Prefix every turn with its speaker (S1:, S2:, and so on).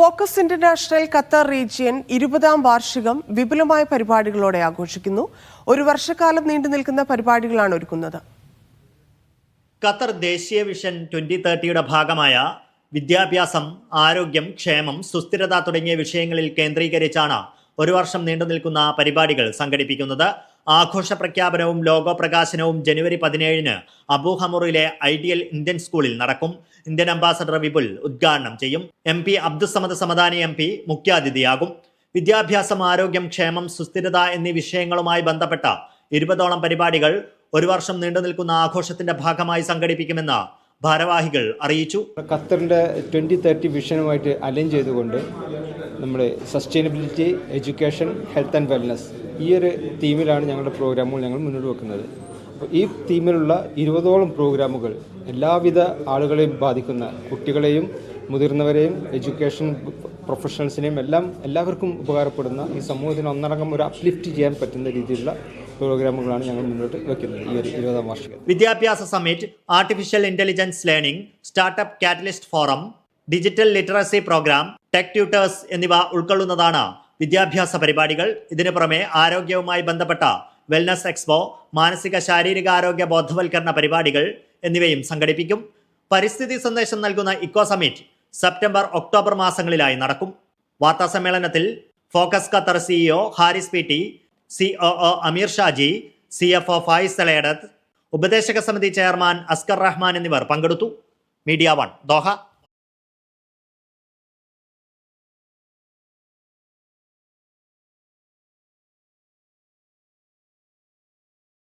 S1: Focus international Qatar region ഇരുപതാം വാർഷികം വിപുലമായ പരിപാടികളോടെ ആഘോഷിക്കുന്നു. ഒരു വർഷക്കാലം നീണ്ടു നിൽക്കുന്ന പരിപാടികളാണ് ഒരുക്കുന്നത്.
S2: ഖത്തർ ദേശീയ വിഷൻ ട്വന്റി തേർട്ടിയുടെ ഭാഗമായ വിദ്യാഭ്യാസം ആരോഗ്യം ക്ഷേമം സുസ്ഥിരത തുടങ്ങിയ വിഷയങ്ങളിൽ കേന്ദ്രീകരിച്ചാണ് ഒരു വർഷം നീണ്ടു നിൽക്കുന്ന പരിപാടികൾ സംഘടിപ്പിക്കുന്നത്. ആഘോഷ പ്രഖ്യാപനവും ലോഗോ പ്രകാശനവും ജനുവരി പതിനേഴിന് അബുഹമുറിലെ ഐഡിയൽ ഇന്ത്യൻ സ്കൂളിൽ നടക്കും. ഇന്ത്യൻ അംബാസഡർ വിപുൽ ഉദ്ഘാടനം ചെയ്യും. M P Abdussamad Samadani M P മുഖ്യാതിഥിയാകും. വിദ്യാഭ്യാസം ആരോഗ്യം ക്ഷേമം സുസ്ഥിരത എന്നീ വിഷയങ്ങളുമായി ബന്ധപ്പെട്ട ഇരുപതോളം പരിപാടികൾ ഒരു വർഷം നീണ്ടു നിൽക്കുന്ന ആഘോഷത്തിന്റെ ഭാഗമായി സംഘടിപ്പിക്കുമെന്ന് ഭാരവാഹികൾ അറിയിച്ചു.
S3: ഖത്തറിന്റെ ട്വന്റി തേർട്ടി വിഷനുമായിട്ട് അലൈൻ ചെയ്തുകൊണ്ട് നമ്മൾ sustainability education health and wellness ഈ ഒരു തീമിലാണ് ഞങ്ങളുടെ പ്രോഗ്രാമുകൾ ഞങ്ങൾ മുന്നോട്ട് വെക്കുന്നത്. അപ്പോൾ ഈ തീമിലുള്ള ഇരുപതോളം പ്രോഗ്രാമുകൾ എല്ലാവിധ ആളുകളെയും ബാധിക്കുന്ന കുട്ടികളെയും മുതിർന്നവരെയും എഡ്യൂക്കേഷൻ പ്രൊഫഷണൽസിനെയും എല്ലാം എല്ലാവർക്കും ഉപകാരപ്പെടുന്ന ഈ സമൂഹത്തിന് ഒന്നടങ്കം ഒരു അപ്ലിഫ്റ്റ് ചെയ്യാൻ പറ്റുന്ന രീതിയിലുള്ള പ്രോഗ്രാമുകളാണ് ഞങ്ങൾ മുന്നോട്ട് വെക്കുന്നത് ഈ ഒരു ഇരുപതാം വാർഷികം.
S2: വിദ്യാഭ്യാസ summit artificial intelligence learning startup catalyst forum digital literacy programme tech tutors എന്നിവ ഉൾക്കൊള്ളുന്നതാണ് വിദ്യാഭ്യാസ പരിപാടികൾ ഇതിനു പുറമെ ആരോഗ്യവുമായി ബന്ധപ്പെട്ട വെൽനസ് എക്സ്പോ മാനസിക ശാരീരിക ആരോഗ്യ ബോധവൽക്കരണ പരിപാടികൾ എന്നിവയും സംഘടിപ്പിക്കും. പരിസ്ഥിതി സന്ദേശം നൽകുന്ന ഇക്കോ സമിറ്റ് സെപ്റ്റംബർ ഒക്ടോബർ മാസങ്ങളിലായി നടക്കും. വാർത്താ സമ്മേളനത്തിൽ focus Qatar CEO Haris P T C O O Ameer Shaji C F O Fayis Thalayadath ഉപദേശക സമിതി ചെയർമാൻ അസ്കർ റഹ്മാൻ എന്നിവർ പങ്കെടുത്തു. Media one Doha.